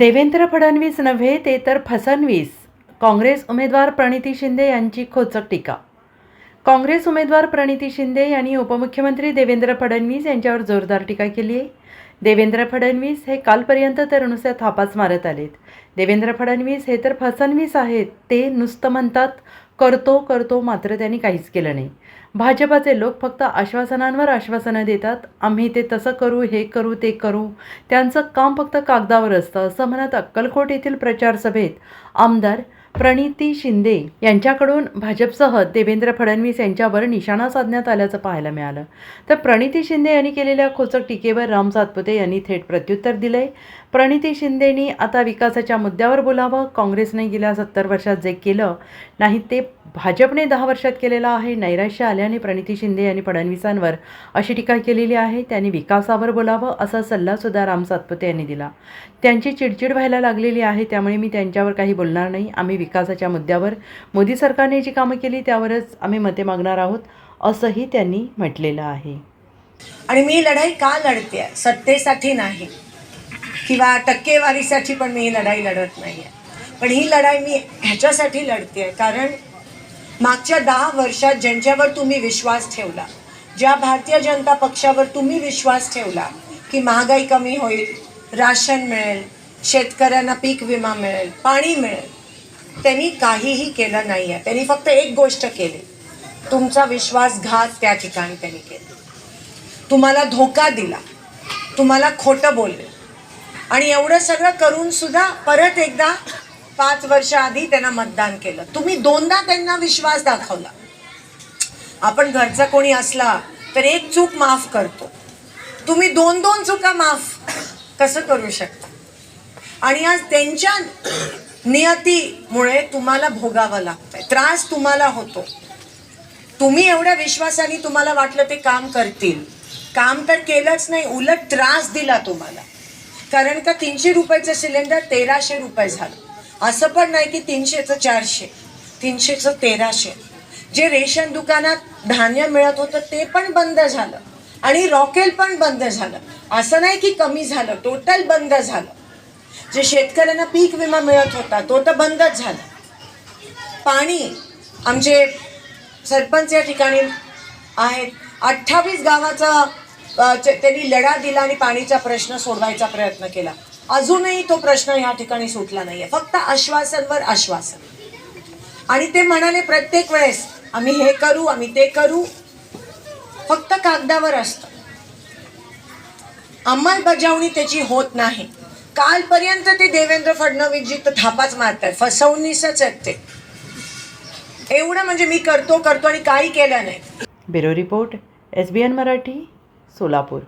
देवेंद्र फडणवीस नव्हे ते तर फसणवीस काँग्रेस उमेदवार प्रणिती शिंदे यांची खोचक टीका. काँग्रेस उमेदवार प्रणिती शिंदे यांनी उपमुख्यमंत्री देवेंद्र फडणवीस यांच्यावर जोरदार टीका केली आहे. देवेंद्र फडणवीस हे कालपर्यंत तर नुसत्या थापाच मारत आलेत. देवेंद्र फडणवीस हे तर फसणवीस आहेत ते नुसतं म्हणतात करतो करतो मात्र त्यांनी काहीच केलं नाही. भाजपाचे लोक फक्त आश्वासनांवर आश्वासनं देतात. आम्ही ते तसं करू हे करू ते करू. त्यांचं काम फक्त कागदावर असतं असं म्हणत अक्कलकोट येथील प्रचार सभेत आमदार प्रणिती शिंदे यांच्याकडून भाजपसह देवेंद्र फडणवीस यांच्यावर निशाणा साधण्यात आल्याचं पाहायला मिळालं. तर प्रणिती शिंदे यांनी केलेल्या खोचक टीकेवर राम सातपुते यांनी थेट प्रत्युत्तर दिलंय. प्रणिती शिंदेनी आता विकासाच्या मुद्द्यावर बोलावं. काँग्रेसने गेल्या सत्तर वर्षात जे केलं नाही ते भाजपने दहा वर्षात केलेला आहे नैराश्य आल्याने प्रणिती शिंदे यांनी फडणवीसांवर अशी टीका केलेली आहे त्यांनी विकासावर बोलावं असा सल्लासुद्धा राम सातपुते यांनी दिला. त्यांची चिडचिड व्हायला लागलेली आहे त्यामुळे मी त्यांच्यावर काही बोलणार नाही. आम्ही विकासाच्या मुद्द्यावर मोदी सरकारने जी कामं केली त्यावरच आम्ही मते मागणार आहोत असंही त्यांनी म्हटलेलं आहे. आणि मी लढाई का लढते? सत्तेसाठी नाही. किंवा टक्केवारीसाठी पण मी ही लढाई लढत नाही आहे पण ही लढाई मी ह्याच्यासाठी लढते कारण मागच्या दहा वर्षात ज्यांच्यावर तुम्ही विश्वास ठेवला ज्या भारतीय जनता पक्षावर तुम्ही विश्वास ठेवला की महागाई कमी होईल राशन मिळेल शेतकऱ्यांना पीक विमा मिळेल पाणी मिळेल त्यांनी काहीही केलं नाही आहे त्यांनी फक्त एक गोष्ट केली. तुमचा विश्वासघात त्या ठिकाणी त्यांनी केला. तुम्हाला धोका दिला. तुम्हाला खोटं बोलले. आणि एवढं सगळं करून सुद्धा परत एकदा पाच वर्ष आधी त्यांना मतदान केलं. तुम्ही दोनदा त्यांना विश्वास दाखवला. आपण घरचा कोणी असला तर एक चूक माफ करतो. तुम्ही दोन दोन चुका माफ कसं करू शकता? आणि आज त्यांच्या नियतीमुळे तुम्हाला भोगावं लागतंय. त्रास तुम्हाला होतो. तुम्ही एवढ्या विश्वासाने तुम्हाला वाटलं ते काम करतील. काम तर केलंच नाही उलट त्रास दिला तुम्हाला. कारण का तीनशे रुपयाचं सिलेंडर तेराशे रुपये झालं. असं पण नाही की तीनशेचं चारशे तीनशेचं तेराशे. जे रेशन दुकानात धान्य मिळत होतं ते पण बंद झालं. आणि रॉकेल पण बंद झालं. असं नाही की कमी झालं टोटल बंद झालं. जे शेतकऱ्यांना पीक विमा मिळत होता तो तर बंदच झाला. पाणी आमचे सरपंच या ठिकाणी आहेत. अठ्ठावीस गावाचा त्यांनी लढा दिला आणि पाणीचा प्रश्न सोडवायचा प्रयत्न केला. अजूनही तो प्रश्न या ठिकाणी सुटला नाहीये. फक्त आश्वासनवर आश्वासन. आणि ते म्हणाले प्रत्येक वेळेस आम्ही हे करू आम्ही ते करू. फक्त कागदावर असतं. अंमलबजावणी त्याची होत नाही. कालपर्यंत ते देवेंद्र फडणवीसजी तर थापाच मारतात. फसवणीसच आहेत ते. एवढं म्हणजे मी करतो करतो आणि काही केलं नाही. Bureau report S B N Marathi Solapur.